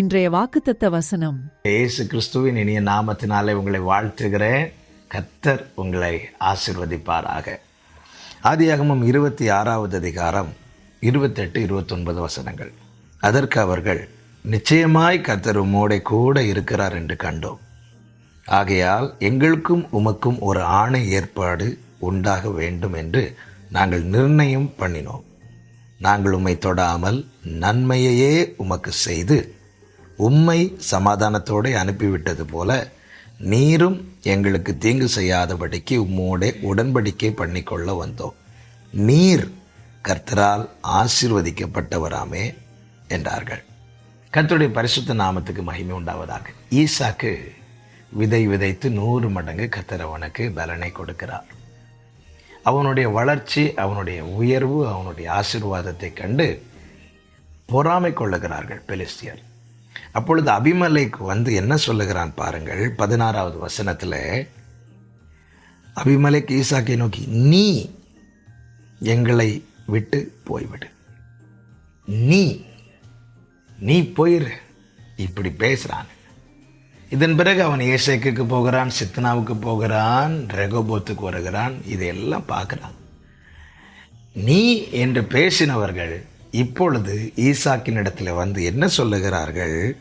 இன்றைய வாக்குத்தத்த வசனம். இயேசு கிறிஸ்துவின் இனிய நாமத்தினாலே உங்களை வாழ்த்துகிறேன். கத்தர் உங்களை ஆசிர்வதிப்பாராக. ஆதியாகமும் இருபத்தி ஆறாவது அதிகாரம் இருபத்தெட்டு இருபத்தொன்பது வசனங்கள். அதற்கு அவர்கள் நிச்சயமாய் கத்தர் உம்மோடே கூட இருக்கிறார் என்று கண்டோம். ஆகையால் எங்களுக்கும் உமக்கும் ஒரு ஆணை ஏற்பாடு உண்டாக வேண்டும் என்று நாங்கள் நிர்ணயம் பண்ணினோம். நாங்கள் உம்மை தொடாமல் நன்மையையே உமக்கு செய்து உம்மை சமாதானத்தோடு அனுப்பிவிட்டது போல நீரும் எங்களுக்கு தீங்கு செய்யாதபடிக்கு உம்மோடே உடன்படிக்கை பண்ணிக்கொள்ள வந்தோம். நீர் கர்த்தரால் ஆசீர்வதிக்கப்பட்டவராமே என்றார்கள். கர்த்தருடைய பரிசுத்த நாமத்துக்கு மகிமை உண்டாவதாக. ஈசாக்கு விதை விதைத்து நூறு மடங்கு கர்த்தர் அவனுக்கு பலனை கொடுக்கிறார். அவனுடைய வளர்ச்சி அவனுடைய உயர்வு அவனுடைய ஆசீர்வாதத்தை கண்டு பொறாமை கொள்ளுகிறார்கள் பெலிஸ்தியர். அப்பொழுது அபிமலைக்கு வந்து என்ன சொல்லுகிறான் பாருங்கள் பதினாறாவது வசனத்தில் அபிமலைக்கு ஈசாக்கை நோக்கி நீ எங்களை விட்டு போய்விடு. நீ நீ போயிரு. இப்படி பேசுகிறான் இதன் பிறகு அவன் ஏசேக்கு போகிறான் சித்தனாவுக்கு போகிறான் ரெகோபோத்துக்கு வருகிறான் இதையெல்லாம் பார்க்குறான். நீ என்று பேசினவர்கள் இப்பொழுது ஈசாக்கின் இடத்துல வந்து என்ன சொல்லுகிறார்கள்?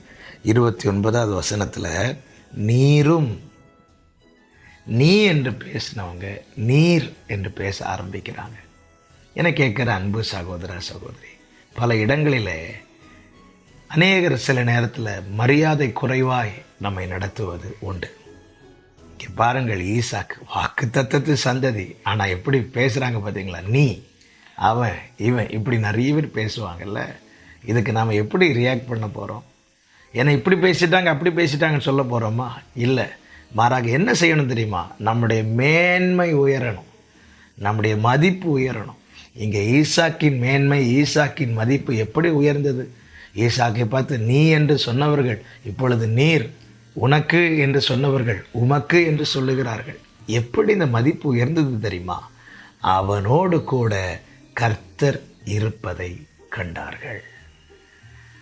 இருபத்தி ஒன்பதாவது வசனத்தில் நீரும் நீ என்று பேசினவங்க நீர் என்று பேச ஆரம்பிக்கிறாங்க. என கேட்குற அன்பு சகோதர சகோதரி பல இடங்களில் அநேகர் சில நேரத்தில் மரியாதை குறைவாய் நம்மை நடத்துவது உண்டு. இங்கே பாருங்கள் ஈசாக்கு வாக்கு தத்தத்து சந்ததி. ஆனால் எப்படி பேசுகிறாங்க பார்த்தீங்களா நீ அவன் இவன் இப்படி நிறைய பேர் பேசுவாங்கல்ல இதுக்கு நாம் எப்படி ரியாக்ட் பண்ண போகிறோம் ஏன்னா இப்படி பேசிட்டாங்க அப்படி பேசிட்டாங்கன்னு சொல்ல போகிறோமா இல்லை. மாறாக என்ன செய்யணும் தெரியுமா? நம்முடைய மேன்மை உயரணும். நம்முடைய மதிப்பு உயரணும். இங்கே ஈசாக்கின் மேன்மை ஈசாக்கின் மதிப்பு எப்படி உயர்ந்தது? ஈசாக்கை பார்த்து நீ என்று சொன்னவர்கள் இப்பொழுது நீர் உனக்கு என்று சொன்னவர்கள் உமக்கு என்று சொல்லுகிறார்கள். எப்படி இந்த மதிப்பு உயர்ந்தது தெரியுமா? அவனோடு கூட கர்த்தர் இருப்பதை கண்டார்கள்.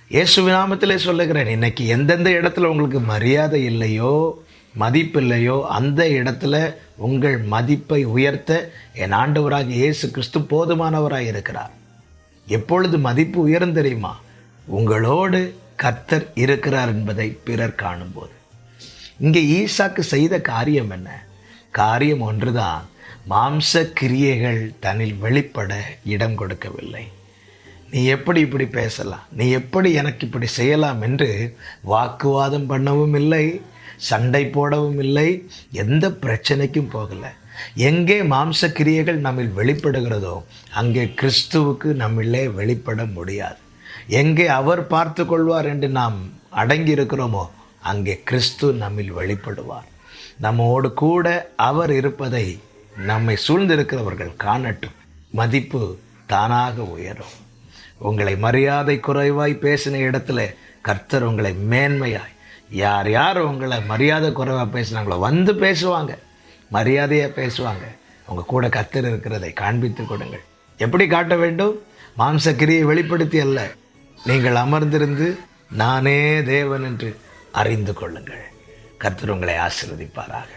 இயேசு நாமத்திலே சொல்லுகிறேன் இன்னைக்கு எந்தெந்த இடத்துல உங்களுக்கு மரியாதை இல்லையோ மதிப்பு இல்லையோ அந்த இடத்துல உங்கள் மதிப்பை உயர்த்த என் ஆண்டவராக இயேசு கிறிஸ்து போதுமானவராக இருக்கிறார். எப்பொழுது மதிப்பு உயரும் தெரியுமா? உங்களோடு கர்த்தர் இருக்கிறார் என்பதை பிறர் காணும்போது. இங்கே ஈசாக்கு செய்த காரியம் என்ன? காரியம் ஒன்றுதான். மாம்ச கிரியைகள் தன்னில் வெளிப்பட இடம் கொடுக்கவில்லை. நீ எப்படி இப்படி பேசலாம்? நீ எப்படி எனக்கு இப்படி செய்யலாம் என்று வாக்குவாதம் பண்ணவும் இல்லை சண்டை போடவும் இல்லை எந்த பிரச்சனைக்கும் போகலை. எங்கே மாம்ச கிரியைகள் நம்மில் வெளிப்படுகிறதோ அங்கே கிறிஸ்துவுக்கு நம்மிலே வெளிப்பட முடியாது. எங்கே அவர் பார்த்து கொள்வார் என்று நாம் அடங்கி இருக்கிறோமோ அங்கே கிறிஸ்து நம்மில் வெளிப்படுவார். நம்மோடு கூட அவர் இருப்பதை நம்மை சூழ்ந்திருக்கிறவர்கள் காணட்டும். மதிப்பு தானாக உயரும். உங்களை மரியாதை குறைவாய் பேசின இடத்துல கர்த்தர் உங்களை மேன்மையாய் யார் யார் உங்களை மரியாதை குறைவாக பேசினாங்களோ வந்து பேசுவாங்க. மரியாதையாக பேசுவாங்க. உங்கள் கூட கர்த்தர் இருக்கிறதை காண்பித்து கொடுங்கள். எப்படி காட்ட வேண்டும்? மாம்சக்கிரியை வெளிப்படுத்தி அல்ல. நீங்கள் அமர்ந்திருந்து நானே தேவன் என்று அறிந்து கொள்ளுங்கள். கர்த்தர் உங்களை ஆசிர்வதிப்பாராக.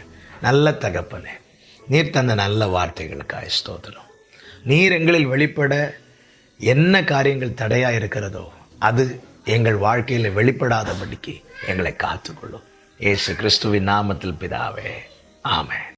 நல்ல தகப்பனே நீர் தந்த நல்ல வார்த்தைகளுக்காக ஸ்தோத்திரம். நீர் எங்களில் வெளிப்பட என்ன காரியங்கள் தடையாக இருக்கிறதோ அது எங்கள் வாழ்க்கையில் வெளிப்படாதபடிக்கு எங்களை காத்துக்கொள்ளும். ஏசு கிறிஸ்துவின் நாமத்தில் பிதாவே ஆமென்.